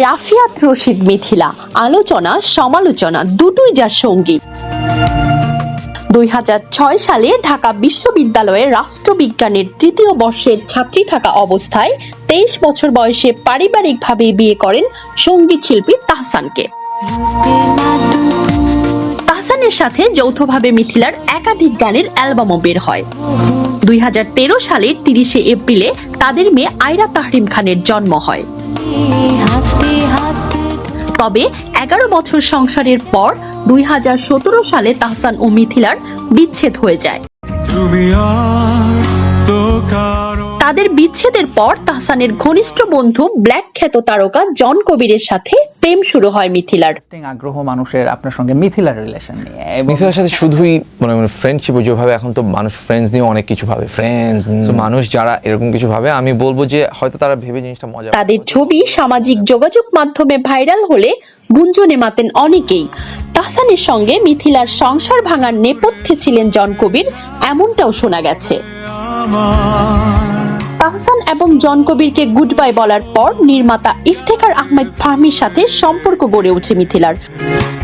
রাফিয়াত রশিদ মিথিলা, আলোচনা, সমালোচনা, দুটোই যার সঙ্গী। দুই সালে ঢাকা বিশ্ববিদ্যালয়ে রাষ্ট্রবিজ্ঞানের তৃতীয় বর্ষের ছাত্রী থাকা অবস্থায় তেইশ বছর বয়সে পারিবারিকভাবে বিয়ে করেন সংগীত শিল্পী তাহসানকে। তাহসানের সাথে যৌথভাবে মিথিলার একাধিক গানের অ্যালবামও বের হয়। দুই হাজার তেরো সালের তিরিশে এপ্রিলে তাদের মেয়ে আয়রা তাহরিম খানের জন্ম হয়। তবে এগারো বছর সংসারের পর দুই হাজার সতেরো সালে তাহসান ও মিথিলার বিচ্ছেদ হয়ে যায়। তুমি তাদের বিচ্ছেদের পর তাহসানের ঘনিষ্ঠ বন্ধু ব্ল্যাক খ্যাত তারকা জন কবিরের সাথে প্রেম শুরু হয় মিথিলার। আগ্রহ মানুষের আপনার সঙ্গে মিথিলার রিলেশন নিয়ে মিথিলার সাথে শুধুই মানে মানে ফ্রেন্ডশিপ যেভাবে এখন তো মানুষ ফ্রেন্ডস নিয়ে অনেক কিছু ভাবে ফ্রেন্ডস তো মানুষ যারা এরকম কিছু ভাবে আমি বলব যে হয়তো তারা ভেবে জিনিসটা মজা তাদের ছবি সামাজিক যোগাযোগ মাধ্যমে ভাইরাল হলে গুঞ্জনে মাতেন অনেকেই। তাহসানের সঙ্গে মিথিলার সংসার ভাঙার নেপথ্যে ছিলেন জন কবির এমনটাও শোনা গেছে। এবং জন কবিরকে গুড বাই বলার পর নির্মাতা ইফতেখার আহমেদ ফাহমির সাথে সম্পর্ক গড়ে ওঠে মিথিলার।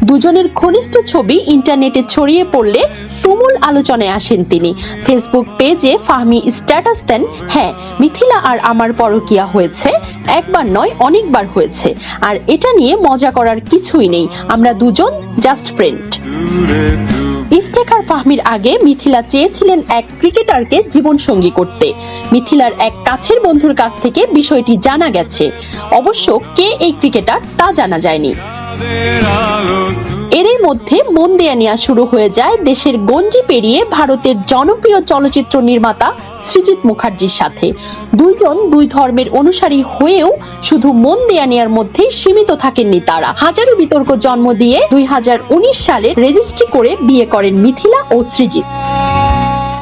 দুজনের ঘনিষ্ঠ ছবি ইন্টারনেটে ছড়িয়ে পড়লে তুমুল আলোচনায় আসেন তিনি। ফেসবুক পেজে ফাহমি স্ট্যাটাস দেন হ্যাঁ মিথিলা আর আমার পরকিয়া হয়েছে, একবার নয়, অনেকবার হয়েছে। আর এটা নিয়ে মজা করার কিছুই নেই। আমরা দুজন জাস্ট ফ্রেন্ড ইফতেখার ফাহমির আগে মিথিলা চেয়েছিলেন এক ক্রিকেটারকে জীবনসঙ্গী করতে। মিথিলার এক কাছের বন্ধুর কাছ থেকে বিষয়টি জানা গেছে। অবশ্য কে এই ক্রিকেটার তা জানা যায়নি। এরই মধ্যে মন দেয়া নেওয়া শুরু হয়ে যায় দেশের গঞ্জি পেরিয়ে ভারতের জনপ্রিয় চলচ্চিত্র নির্মাতা সৃজিত মুখার্জির সাথে। দুইজন দুই ধর্মের অনুসারী হয়েও শুধু মন দেয়া নেয়ার মধ্যে সীমিত থাকেননি তারা। হাজারো বিতর্ক জন্ম দিয়ে দুই হাজার উনিশ সালে রেজিস্ট্রি করে বিয়ে করেন মিথিলা ও সৃজিত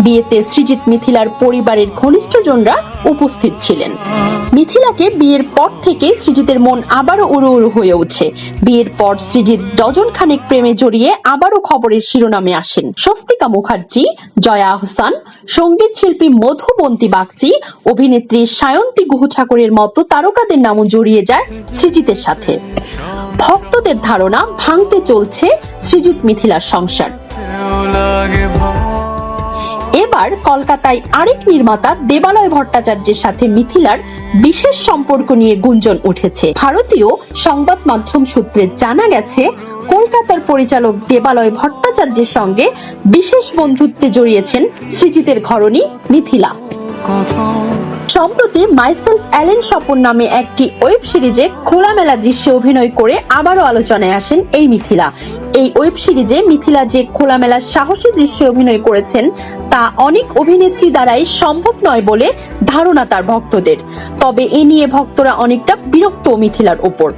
বিয়েতে সৃজিত মিথিলার পরিবারের ঘনিষ্ঠজনরা উপস্থিত ছিলেন। মিথিলাকে বিয়ের পর থেকে সৃজিতের মন আবারও উড়ু উড়ু হয়ে ওঠে। বিয়ের পর সৃজিত ডজন খানেক প্রেমে জড়িয়ে আবারও খবরের শিরোনামে আসেন। স্বস্তিকা মুখার্জি, জয়া আহসান, সংগীত শিল্পী মধুবন্তী বাগচি, অভিনেত্রী সায়ন্তী গুহ ঠাকুরের মতো তারকাদের নামও জড়িয়ে যায় সৃজিতের সাথে। ভক্তদের ধারণা ভাঙতে চলছে সৃজিত মিথিলার সংসার। এবার কলকাতায় আরেক নির্মাতা দেবালয় ভট্টাচার্যের সাথে মিথিলার বিশেষ সম্পর্ক নিয়ে গুঞ্জন উঠেছে। ভারতীয় সংবাদ মাধ্যম সূত্রে জানা গেছে, কলকাতার পরিচালক দেবালয় ভট্টাচার্যের সঙ্গে বিশেষ বন্ধুত্বে জড়িয়েছেন সৃজিতের ঘরণী মিথিলা। সম্প্রতি মাইসেলফ অ্যালেন স্বপন নামে একটি ওয়েব সিরিজে খোলামেলা দৃশ্যে অভিনয় করে আবারও আলোচনায় আসেন এই মিথিলা। এই ওয়েব সিরিজে মিথিলা যে খোলামেলা সাহসী দৃশ্যে অভিনয় করেছেন, তা অনেক অভিনেত্রী দ্বারাই সম্ভব নয় বলে ধারণা তার ভক্তদের। তবে এ নিয়ে ভক্তরা অনেকটা বিরক্ত মিথিলার ওপর।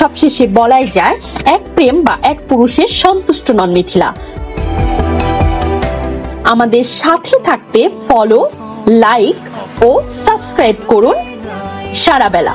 সবশেষে বলাই যায়, এক প্রেম বা এক পুরুষের সন্তুষ্ট নন মিথিলা। আমাদের সাথে থাকতে ফলো লাইক ও সাবস্ক্রাইব করুন সারাবেলা।